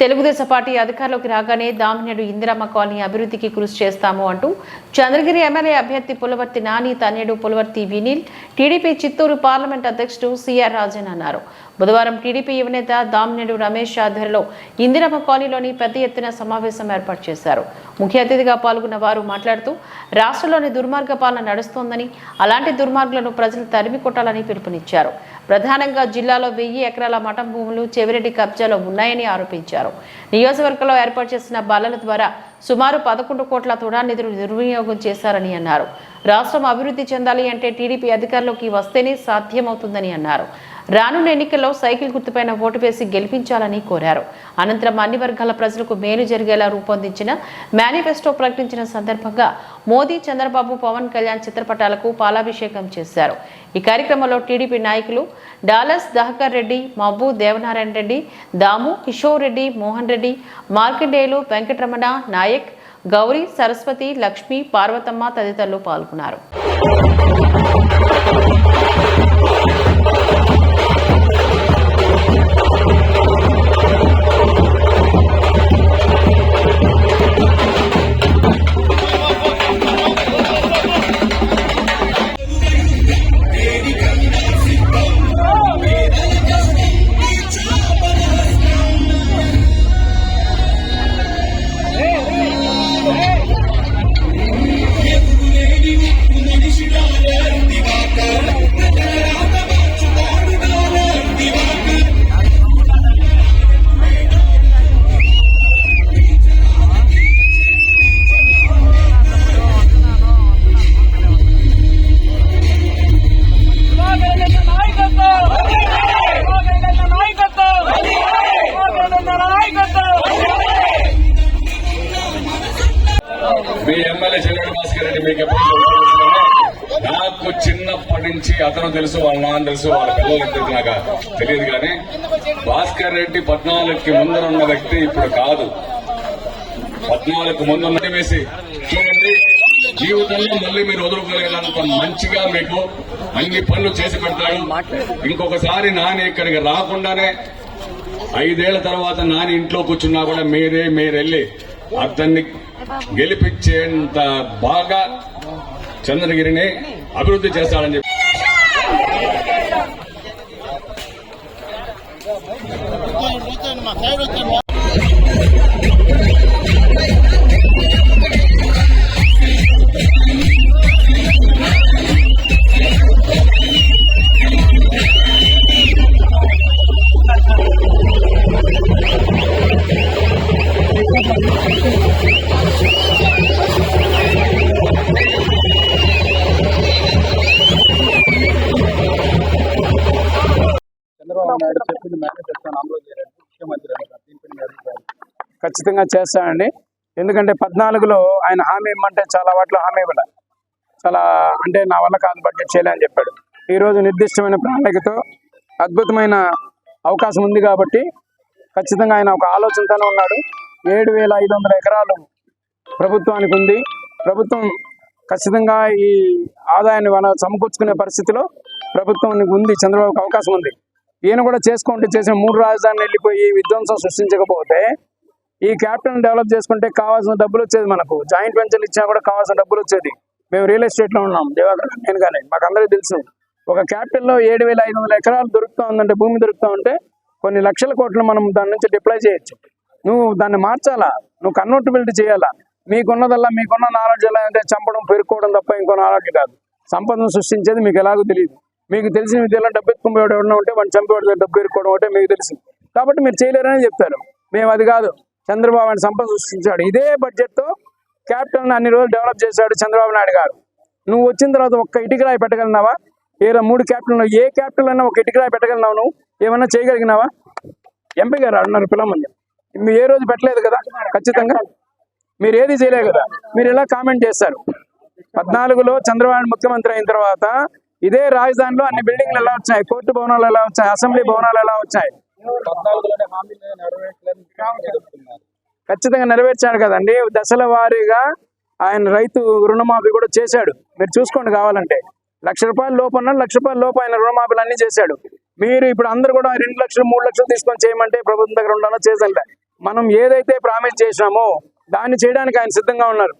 Telugu Desam party అధికారంలోకి రాగానే Damineedu Indiramma colony అభివృద్ధికి కృషి చేస్తాము అంటూ చంద్రగిరి ఎమ్మెల్యే అభ్యర్థి పులవర్తి నాని తన్నేడు పులవర్తి వినీల్ టీడీపీ చిత్తూరు పార్లమెంట్ అధ్యక్షుడు సిఆర్ రాజన్ అన్నారు. బుధవారం టీడీపీ యువనేత దామినేడు రమేష్ ఆధ్వర్యంలో ఇందిరమ్మ కాలనీలోని పెద్ద ఎత్తున సమావేశం ఏర్పాటు చేశారు. ముఖ్య అతిథిగా పాల్గొన్న వారు మాట్లాడుతూ రాష్ట్రంలోని దుర్మార్గ పాలన నడుస్తోందని అలాంటి దుర్మార్గులను ప్రజలు తరిమి కొట్టాలని పిలుపునిచ్చారు. ప్రధానంగా జిల్లాలో వెయ్యి ఎకరాల మఠం భూములు చెవిరెడ్డి కబ్జాలో ఉన్నాయని ఆరోపించారు. నియోజకవర్గంలో ఏర్పాటు చేసిన బల్లల ద్వారా సుమారు పదకొండు కోట్ల తుడా నిధులు దుర్వినియోగం చేశారని అన్నారు. రాష్ట్రం అభివృద్ధి చెందాలి అంటే టీడీపీ అధికారంలోకి వస్తేనే సాధ్యమవుతుందని అన్నారు. రానున్న ఎన్నికల్లో సైకిల్ గుర్తుపైన ఓటు వేసి గెలిపించాలని కోరారు. అనంతరం అన్ని వర్గాల ప్రజలకు మేలు జరిగేలా రూపొందించిన మేనిఫెస్టో ప్రకటించిన సందర్భంగా మోదీ చంద్రబాబు పవన్ కళ్యాణ్ చిత్రపటాలకు పాలాభిషేకం చేశారు. ఈ కార్యక్రమంలో టీడీపీ నాయకులు డాలస్ దహకర్ రెడ్డి మబ్బు దేవనారాయణ రెడ్డి దాము కిషోర్ రెడ్డి మోహన్ రెడ్డి మార్కండేయులు వెంకటరమణ నాయక్ గౌరీ సరస్వతి లక్ష్మి పార్వతమ్మ తదితరులు పాల్గొన్నారు. అతను తెలుసు వాళ్ళ నాన్న తెలుసు వాళ్ళ పిల్లలు తెలుసు నాకు తెలియదు కానీ భాస్కర్ రెడ్డి పద్నాలుగుకి ముందర ఉన్న వ్యక్తి ఇప్పుడు కాదు. పద్నాలుగు ముందు ఉన్న వేసి చూడండి జీవితంలో మళ్ళీ మీరు వదులుకోలేనంత మంచిగా మీకు అన్ని పనులు చేసి పెడతాడు. ఇంకొకసారి నాని ఇక్కడికి రాకుండానే ఐదేళ్ళ తర్వాత నాని ఇంట్లో కూర్చున్నా కూడా మీరే మీరెళ్ళి అతన్ని గెలిపించేంత బాగా చంద్రగిరిని అభివృద్ధి చేస్తాడని చెప్పి ఖచ్చితంగా చేస్తానండి. ఎందుకంటే పద్నాలుగులో ఆయన హామీ ఇమ్మంటే చాలా వాటిలో హామీ ఇవ్వలే. చాలా అంటే నా వల్ల కాదు బడ్జెట్ చేయాలని చెప్పాడు. ఈరోజు నిర్దిష్టమైన ప్రణాళికతో అద్భుతమైన అవకాశం ఉంది కాబట్టి ఖచ్చితంగా ఆయన ఒక ఆలోచనతోనే ఉన్నాడు. ఏడు వేల ఐదు వందల ఎకరాలు ప్రభుత్వానికి ఉంది. ప్రభుత్వం ఖచ్చితంగా ఈ ఆదాయాన్ని మనం సమకూర్చుకునే పరిస్థితిలో ప్రభుత్వానికి ఉంది చంద్రబాబుకి అవకాశం ఉంది. ఈయన కూడా చేసుకుంటే చేసిన మూడు రాజధానులు వెళ్ళిపోయి విధ్వంసం సృష్టించకపోతే ఈ క్యాపిటల్ డెవలప్ చేసుకుంటే కావాల్సిన డబ్బులు వచ్చేది మనకు. జాయింట్ వెంచర్లు ఇచ్చినా కూడా కావాల్సిన డబ్బులు వచ్చేది. మేము రియల్ ఎస్టేట్లో ఉన్నాం దేవాకర్ నేను కానీ మాకు అందరికీ తెలుసు. ఒక క్యాపిటల్లో ఏడు వేల ఐదు వందల ఎకరాలు దొరుకుతూ ఉందంటే భూమి దొరుకుతూ ఉంటే కొన్ని లక్షల కోట్లు మనం దాని నుంచి డిప్లాయ్ చేయొచ్చు. నువ్వు దాన్ని మార్చాలా? నువ్వు కన్వర్టబిలిటీ చేయాలా? మీకున్నదల్లా మీకున్న నాలెడ్జ్ ఎలా అంటే చంపడం పెరుక్కోవడం తప్ప ఇంకో నాలెడ్జ్ కాదు. సంపదను సృష్టించేది మీకు ఎలాగో తెలియదు. మీకు తెలిసిన విద్యలో డబ్బు ఎత్తుకుపోయాడు ఎవడన్నా ఉంటే వాడిని చంపేవాడు డబ్బు ఎరుక్కోవడం అంటే మీకు తెలుసు. కాబట్టి మీరు చేయలేరని చెప్తారు. మేము అది కాదు. చంద్రబాబు ఆయన సంపద సృష్టించాడు. ఇదే బడ్జెట్తో క్యాపిటల్ని అన్ని రోజులు డెవలప్ చేశాడు చంద్రబాబు నాయుడు గారు. నువ్వు వచ్చిన తర్వాత ఒక్క ఇటుకరాయి పెట్టగలిగినావా? ఏదో మూడు క్యాపిటల్ ఏ క్యాపిటల్ అయినా ఒక ఇటుకరాయి పెట్టగలిగినావు నువ్వు? ఏమన్నా చేయగలిగినావా? ఎంపీ గారు అన్నారు పిల్లమంది మీరు ఏ రోజు పెట్టలేదు కదా? ఖచ్చితంగా? మీరు ఏది చేయలేదు కదా? మీరు ఇలా కామెంట్ చేస్తారు? పద్నాలుగులో చంద్రబాబు ముఖ్యమంత్రి అయిన తర్వాత ఇదే రాజధానిలో అన్ని బిల్డింగ్లు ఎలా వచ్చాయి? కోర్టు భవనాలు ఎలా వచ్చాయి? అసెంబ్లీ భవనాలు ఎలా వచ్చాయి? ఖచ్చితంగా నెరవేర్చాడు కదండి. దశల వారీగా ఆయన రైతు రుణమాఫీ కూడా చేశాడు. మీరు చూసుకోండి కావాలంటే. లక్ష రూపాయల లోపు ఉన్నాడు లక్ష రూపాయల లోపు ఆయన రుణమాఫీలు అన్ని చేశాడు. మీరు ఇప్పుడు అందరు కూడా రెండు లక్షలు మూడు లక్షలు తీసుకొని చేయమంటే ప్రభుత్వం దగ్గర ఉండాలో? చేసండి మనం ఏదైతే ప్రామిస్ చేసినామో దాన్ని చేయడానికి ఆయన సిద్ధంగా ఉన్నారు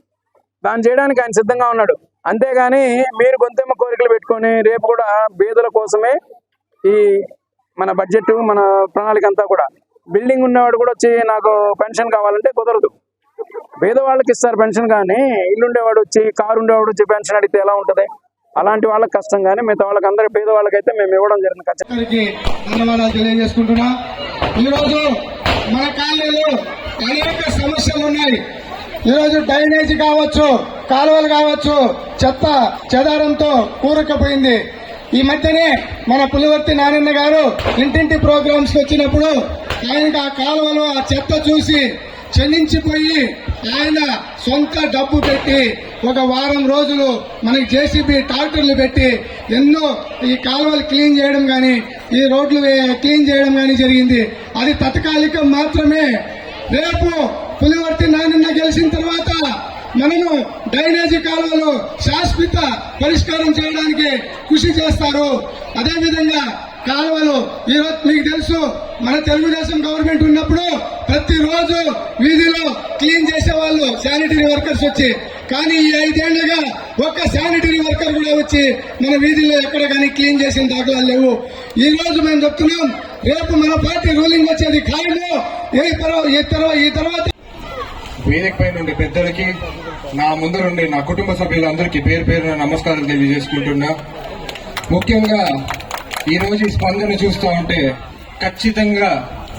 దాన్ని చేయడానికి ఆయన సిద్ధంగా ఉన్నాడు. అంతేగాని మీరు గొంతెమ్మ కోరికలు పెట్టుకొని రేపు కూడా బీదల కోసమే ఈ మన బడ్జెట్ మన ప్రణాళిక అంతా కూడా. బిల్డింగ్ ఉన్నవాడు కూడా వచ్చి నాకు పెన్షన్ కావాలంటే కుదరదు. పేదవాళ్ళకి ఇస్తారు పెన్షన్ కానీ ఇల్లు ఉండేవాడు వచ్చి కారు ఉండేవాడు వచ్చి పెన్షన్ అడిగితే ఎలా ఉంటుంది? అలాంటి వాళ్ళకి కష్టం కానీ మిగతా వాళ్ళకి అందరి పేదవాళ్ళకైతే మేము ఇవ్వడం జరిగింది ఖచ్చితంగా. తెలియజేసుకుంటున్నా. ఈరోజు మన కాలనీలో అనేక సమస్యలు ఉన్నాయి. ఈరోజు డ్రైనేజ్ కావచ్చు కాలువలు కావచ్చు చెత్త చెదారంతో కూరకపోయింది. ఈ మధ్యనే మన పులివర్తి నారాయణ గారు ఇంటింటి ప్రోగ్రామ్స్ వచ్చినప్పుడు ఆయనకు ఆ కాలువలో ఆ చెత్త చూసి చెల్లించిపోయి ఆయన సొంత డబ్బు పెట్టి ఒక వారం రోజులు మనకి జేసీబీ ట్రాక్టర్లు పెట్టి ఎన్నో ఈ కాలువలు క్లీన్ చేయడం కానీ ఈ రోడ్లు క్లీన్ చేయడం కానీ జరిగింది. అది తత్కాలికం మాత్రమే. రేపు పులివర్తి నాన్న గెలిచిన తర్వాత మనము డ్రైనేజీ కాలువలు శాశ్వత పరిష్కారం చేయడానికి కృషి చేస్తారు. అదేవిధంగా కాలువలు. ఈరోజు మీకు తెలుసు మన తెలుగుదేశం గవర్నమెంట్ ఉన్నప్పుడు ప్రతిరోజు వీధిలో క్లీన్ చేసే వాళ్ళు శానిటరీ వర్కర్స్ వచ్చి. కానీ ఈ ఐదేళ్ళుగా ఒక్క శానిటరీ వర్కర్ కూడా వచ్చి మన వీధిలో ఎక్కడ కానీ క్లీన్ చేసిన దాఖలాలు లేవు. ఈ రోజు మేము చెప్తున్నాం రేపు మన పార్టీ రూలింగ్ వచ్చేది ఖాయము. ఏ తర్వా- ఈ ఈ తర్వాత వేదికపై నుండి పెద్దలకి నా ముందు నుండి నా కుటుంబ సభ్యులందరికీ పేరు పేరున నమస్కారం తెలియజేసుకుంటున్నా. ముఖ్యంగా ఈ రోజు ఈ స్పందన చూస్తూ ఉంటే ఖచ్చితంగా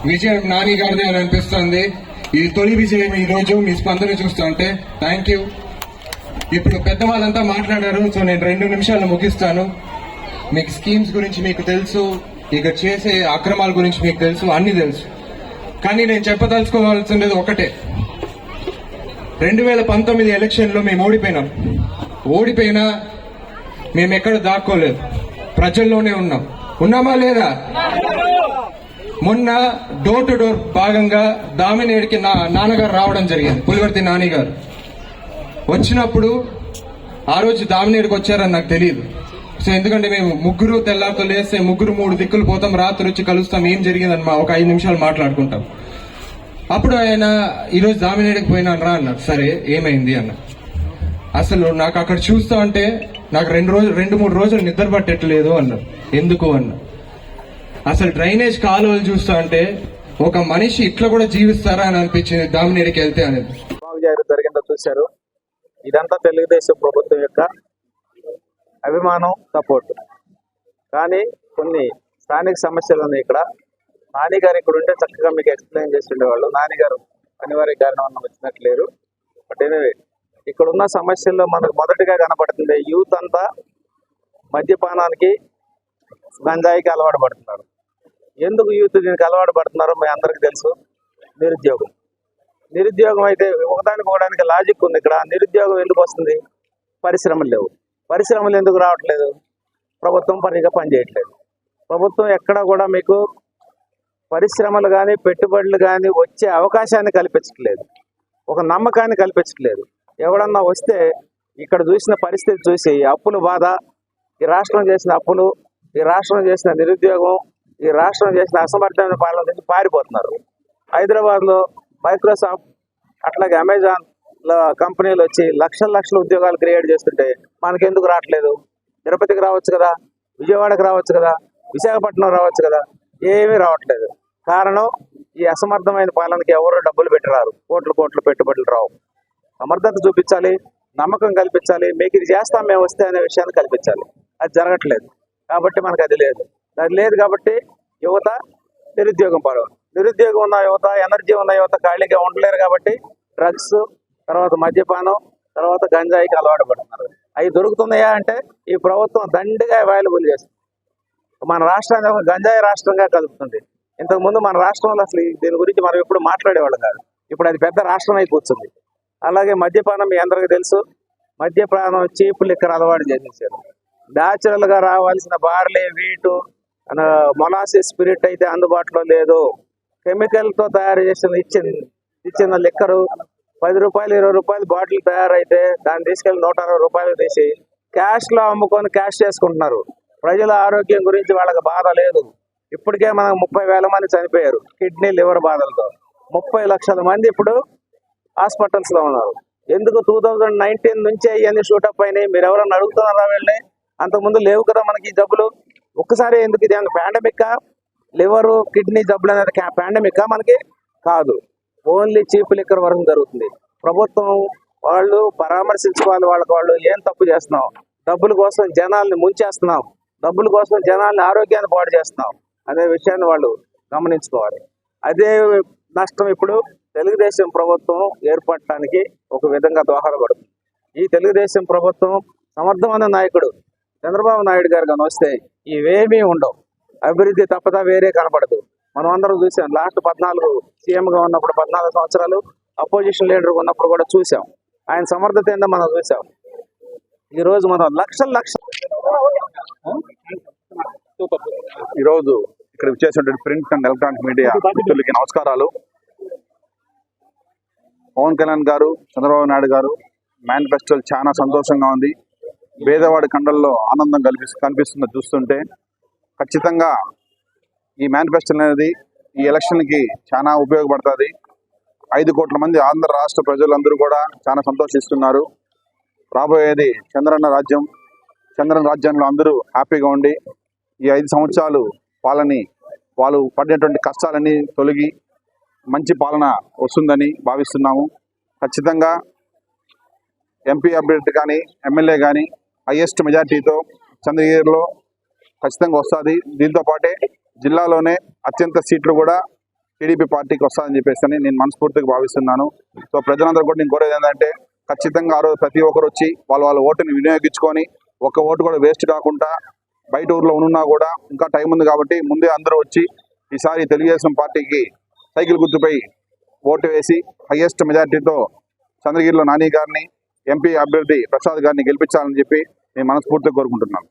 విజయం నాని గారిదే అని అనిపిస్తుంది. ఇది తొలి విజయం ఈ రోజు మీ స్పందన చూస్తూ ఉంటే. థ్యాంక్ యూ ఇప్పుడు పెద్దవాళ్ళంతా మాట్లాడారు సో నేను రెండు నిమిషాలు ముగిస్తాను. మీకు స్కీమ్స్ గురించి మీకు తెలుసు ఇక చేసే అక్రమాల గురించి మీకు తెలుసు అన్ని తెలుసు. కానీ నేను చెప్పదలుచుకోవాల్సింది ఒకటే. రెండు వేల పంతొమ్మిది ఎలక్షన్లో మేము ఓడిపోయినాం. ఓడిపోయినా మేము ఎక్కడ దాక్కోలేదు. ప్రజల్లోనే ఉన్నాం. ఉన్నామా లేదా? మొన్న డోర్ టు డోర్ భాగంగా దామినేడికి నా నాన్నగారు రావడం జరిగింది పులివర్తి నాని గారు వచ్చినప్పుడు ఆ రోజు దామినేడికి వచ్చారని నాకు తెలియదు. సో ఎందుకంటే మేము ముగ్గురు తెల్లారితో లేస్తే ముగ్గురు మూడు దిక్కులు పోతాం రాత్రి వచ్చి కలుస్తాం ఏం జరిగిందని మా ఒక ఐదు నిమిషాలు మాట్లాడుకుంటాం. అప్పుడు ఆయన ఈరోజు దామినేడికి పోయినాను రా అన్నారు. సరే ఏమైంది? అన్న అసలు నాకు అక్కడ చూస్తా అంటే నాకు రెండు రోజులు రెండు మూడు రోజులు నిద్ర పట్టట్లేదు అన్నారు. ఎందుకు అన్న. అసలు డ్రైనేజ్ కాలువలు చూస్తా అంటే ఒక మనిషి ఇట్లా కూడా జీవిస్తారా అని అనిపించింది దామినేడికి వెళ్తే అనేది. జరిగిందో చూశారు. ఇదంతా తెలుగుదేశం ప్రభుత్వం యొక్క అభిమానం సపోర్ట్. కానీ కొన్ని స్థానిక సమస్యలు ఉన్నాయి ఇక్కడ. నానిగారు ఇక్కడ ఉంటే చక్కగా మీకు ఎక్స్ప్లెయిన్ చేసి ఉండేవాళ్ళు. నానిగారు అనివార్య కారణం వచ్చినట్టు లేరు. బట్ ఎనివే ఇక్కడ ఉన్న సమస్యల్లో మనకు మొదటిగా కనపడుతుంది యూత్ అంతా మద్యపానానికి గంజాయికి అలవాటు పడుతున్నారు. ఎందుకు యూత్ దీనికి అలవాటు పడుతున్నారో మీ అందరికీ తెలుసు? నిరుద్యోగం. నిరుద్యోగం అయితే ఒకదానికి ఒకదానికి లాజిక్ ఉంది ఇక్కడ. నిరుద్యోగం ఎందుకు వస్తుంది? పరిశ్రమలు లేవు. పరిశ్రమలు ఎందుకు రావట్లేదు? ప్రభుత్వం పనిగా పనిచేయట్లేదు ప్రభుత్వం ఎక్కడ కూడా మీకు పరిశ్రమలు కానీ పెట్టుబడులు కానీ వచ్చే అవకాశాన్ని కల్పించట్లేదు. ఒక నమ్మకాన్ని కల్పించట్లేదు. ఎవడన్నా వస్తే ఇక్కడ చూసిన పరిస్థితి చూసి అప్పుల బాధ ఈ రాష్ట్రం చేసిన అప్పులు ఈ రాష్ట్రం చేసిన నిరుద్యోగం ఈ రాష్ట్రం చేసిన అసమర్థమైన పాలన నుంచి పారిపోతున్నారు. హైదరాబాద్లో మైక్రోసాఫ్ట్ అట్లాగే అమెజాన్ కంపెనీలు వచ్చి లక్షల లక్షల ఉద్యోగాలు క్రియేట్ చేస్తుంటే మనకెందుకు రావట్లేదు? తిరుపతికి రావచ్చు కదా విజయవాడకి రావచ్చు కదా విశాఖపట్నం రావచ్చు కదా ఏమీ రావట్లేదు. కారణం ఈ అసమర్థమైన పాలనకి ఎవరు డబ్బులు పెట్టరారు? కోట్లు కోట్లు పెట్టుబడులు రావు. సమర్థత చూపించాలి నమ్మకం కల్పించాలి మీకు ఇది చేస్తాం మేము వస్తే అనే విషయాన్ని కల్పించాలి. అది జరగట్లేదు. కాబట్టి మనకు అది లేదు. అది లేదు కాబట్టి యువత నిరుద్యోగం పడవ నిరుద్యోగం ఉన్న యువత ఎనర్జీ ఉన్న యువత ఖాళీగా ఉండలేరు కాబట్టి డ్రగ్స్ తర్వాత మద్యపానం తర్వాత గంజాయికి అలవాటు పడుతున్నారు. అవి దొరుకుతున్నాయా అంటే ఈ ప్రభుత్వం దండిగా అవైలబుల్ చేస్తుంది. మన రాష్ట్రాన్ని ఒక గంజాయి రాష్ట్రంగా కలుపుతుంది. ఇంతకుముందు మన రాష్ట్రంలో అసలు దీని గురించి మనం ఎప్పుడు మాట్లాడేవాళ్ళం కాదు. ఇప్పుడు అది పెద్ద రాష్ట్రం అయి కూర్చుంది. అలాగే మద్యపానం మీ అందరికీ తెలుసు. మద్యపానం చీపు లిక్కర్ అలవాటు చేసేసారు. గా రావాల్సిన బార్లీ వీటు మొలాసిస్ స్పిరిట్ అయితే అందుబాటులో లేదు. కెమికల్తో తయారు చేసిన ఇచ్చిన ఇచ్చిన లిక్కరు పది రూపాయలు ఇరవై రూపాయలు బాటిల్ తయారైతే దాన్ని తీసుకెళ్ళి నూట అరవై రూపాయలు తీసి క్యాష్లో అమ్ముకొని క్యాష్ చేసుకుంటున్నారు. ప్రజల ఆరోగ్యం గురించి వాళ్ళకి బాధ లేదు. ఇప్పటికే మనకు ముప్పై వేల మంది చనిపోయారు. కిడ్నీ లివర్ బాధలతో. ముప్పై లక్షల మంది ఇప్పుడు హాస్పిటల్స్లో ఉన్నారు. ఎందుకు? టూ థౌజండ్ నైన్టీన్ నుంచే ఇవన్నీ షూటప్ అయినాయి. మీరు ఎవరన్నా అడుగుతున్నారా వెళ్ళి అంతకుముందు లేవు కదా మనకి జబ్బులు. ఒక్కసారి ఎందుకు ఇది పాండమిక్ లివర్ కిడ్నీ జబ్బులు అనేది పాండమిక్ మనకి? కాదు. ఓన్లీ చీప్ లిక్కర్ వరకు జరుగుతుంది. ప్రభుత్వం వాళ్ళు పరామర్శించుకోవాలి వాళ్ళకి వాళ్ళు ఏం తప్పు చేస్తున్నాం డబ్బుల కోసం జనాల్ని ముంచేస్తున్నాం డబ్బుల కోసం జనాల్ని ఆరోగ్యాన్ని పాడు చేస్తున్నాం అనే విషయాన్ని వాళ్ళు గమనించుకోవాలి. అదే నష్టం ఇప్పుడు తెలుగుదేశం ప్రభుత్వం ఏర్పడటానికి ఒక విధంగా దోహదపడుతుంది. ఈ తెలుగుదేశం ప్రభుత్వం సమర్థమైన నాయకుడు చంద్రబాబు నాయుడు గారు కానీ వస్తే ఇవేమీ ఉండవు. అభివృద్ధి తప్పదా వేరే కనపడదు. మనం అందరం చూసాం. లాస్ట్ పద్నాలుగు సీఎంగా ఉన్నప్పుడు పద్నాలుగు సంవత్సరాలు అపోజిషన్ లీడర్ ఉన్నప్పుడు కూడా చూసాం. ఆయన సమర్థత ఏందో మనం చూసాం. ఈ రోజు మనం లక్షల లక్షల ఈరోజు ఇక్కడ విచ్చేసినటువంటి ప్రింట్ అండ్ ఎలక్ట్రానిక్ మీడియా మిత్రులకి నమస్కారాలు. పవన్ కళ్యాణ్ గారు చంద్రబాబు నాయుడు గారు మేనిఫెస్టోలు చాలా సంతోషంగా ఉంది. పేదవాడి కండల్లో ఆనందం కల్పి కనిపిస్తుంది చూస్తుంటే. ఖచ్చితంగా ఈ మేనిఫెస్టో అనేది ఈ ఎలక్షన్కి చాలా ఉపయోగపడుతుంది. ఐదు కోట్ల మంది ఆంధ్ర రాష్ట్ర ప్రజలందరూ కూడా చాలా సంతోషిస్తున్నారు. రాబోయేది చంద్రన్న రాజ్యం. చంద్రన్న రాజ్యంలో అందరూ హ్యాపీగా ఉండి ఈ ఐదు సంవత్సరాలు పాలని వాళ్ళు పడినటువంటి కష్టాలన్నీ తొలగి మంచి పాలన వస్తుందని భావిస్తున్నాము. ఖచ్చితంగా ఎంపీ అభ్యర్థి కానీ ఎమ్మెల్యే కానీ హైయెస్ట్ మెజార్టీతో చంద్రగిరిలో ఖచ్చితంగా వస్తుంది. దీంతో పాటే జిల్లాలోనే అత్యంత సీట్లు కూడా టీడీపీ పార్టీకి వస్తుందని చెప్పేసి అని నేను మనస్ఫూర్తిగా భావిస్తున్నాను. సో ప్రజలందరూ కూడా నేను కోరేది ఏంటంటే ఖచ్చితంగా ఆ రోజు ప్రతి ఒక్కరు వచ్చి వాళ్ళ వాళ్ళ ఓటుని వినియోగించుకొని ఒక్క ఓటు కూడా వేస్ట్ కాకుండా బయట ఊర్లో ఉన్నా కూడా ఇంకా టైం ఉంది కాబట్టి ముందే అందరూ వచ్చి ఈసారి తెలుగుదేశం పార్టీకి సైకిల్ గుర్తుపై ఓటు వేసి హైయెస్ట్ మెజార్టీతో చంద్రగిరిలో నాని గారిని ఎంపీ అభ్యర్థి ప్రసాద్ గారిని గెలిపించాలని చెప్పి నేను మనస్ఫూర్తిగా కోరుకుంటున్నాను.